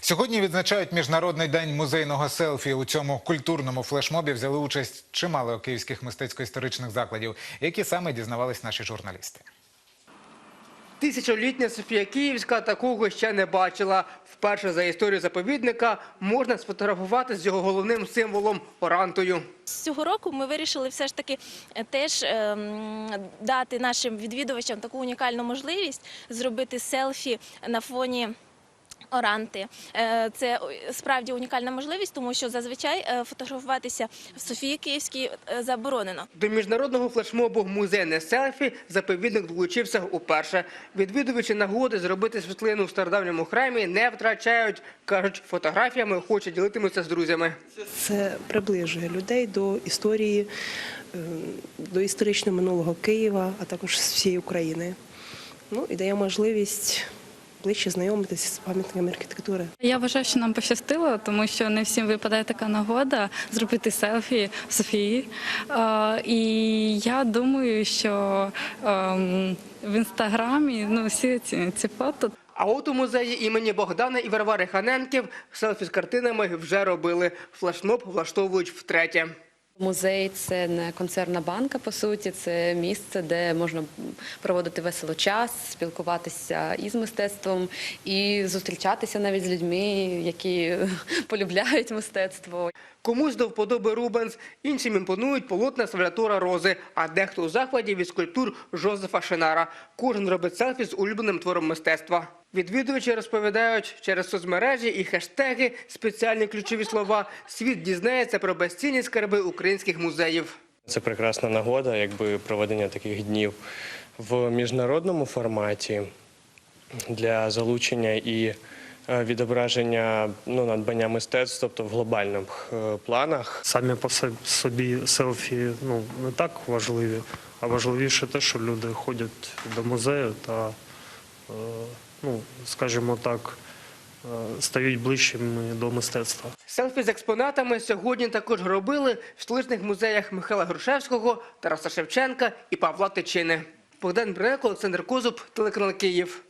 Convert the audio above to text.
Сьогодні відзначають міжнародний день музейного селфі. У цьому культурному флешмобі взяли участь чимало київських мистецько-історичних закладів, які саме дізнавались наші журналісти. Тисячолітня Софія Київська такого ще не бачила. Вперше за історію заповідника можна сфотографувати з його головним символом орантою. Цього року ми вирішили все ж таки е, теж ем, дати нашим відвідувачам таку унікальну можливість зробити селфі на фоні. Оранти Е, це справді унікальна можливість, тому що зазвичай е, фотографуватися в Софії Київській е, заборонено. До міжнародного флешмобу «Музейне селфі» заповідник долучився уперше. Відвідувачі нагоди зробити світлину в стародавньому храмі не втрачають. Кажуть, фотографіями хочуть ділитимуться з друзями. Це приближує людей до історії, до історичного минулого Києва, а також з всієї України. Ну і дає можливість ближче знайомитися з пам'ятниками архітектури. Я вважаю, що нам пощастило, тому що не всім випадає така нагода зробити селфі в Софії. Е, І я думаю, що ем, в інстаграмі ну всі ці, ці фото А от у музеї імені Богдана і Варвари Ханенків селфі з картинами вже робили. Флешмоб влаштовують втретє. Музей це не концерна банка, по суті, це місце, де можна проводити весело час, спілкуватися із мистецтвом і зустрічатися навіть з людьми, які полюбляють мистецтво. Комусь до вподоби Рубенс, іншим імпонують полотна Сальватора Рози, а дехто у захваті від скульптур Жозефа Шинара. Кожен робить селфі з улюбленим твором мистецтва. Відвідувачі розповідають, через соцмережі і хештеги, спеціальні ключові слова, світ дізнається про безцінні скарби українських музеїв. Це прекрасна нагода, якби проведення таких днів в міжнародному форматі для залучення і е, відображення ну, надбання мистецтв, тобто в глобальних е, планах. самі по собі селфі ну, не так важливі, а важливіше те, що люди ходять до музею та, ну, скажімо так, е, стають ближчими до мистецтва. Селфі з експонатами сьогодні також робили в столичних музеях Михайла Грушевського, Тараса Шевченка і Павла Тичини. Богдан Брек, Олександр Козуб, телеканал Київ.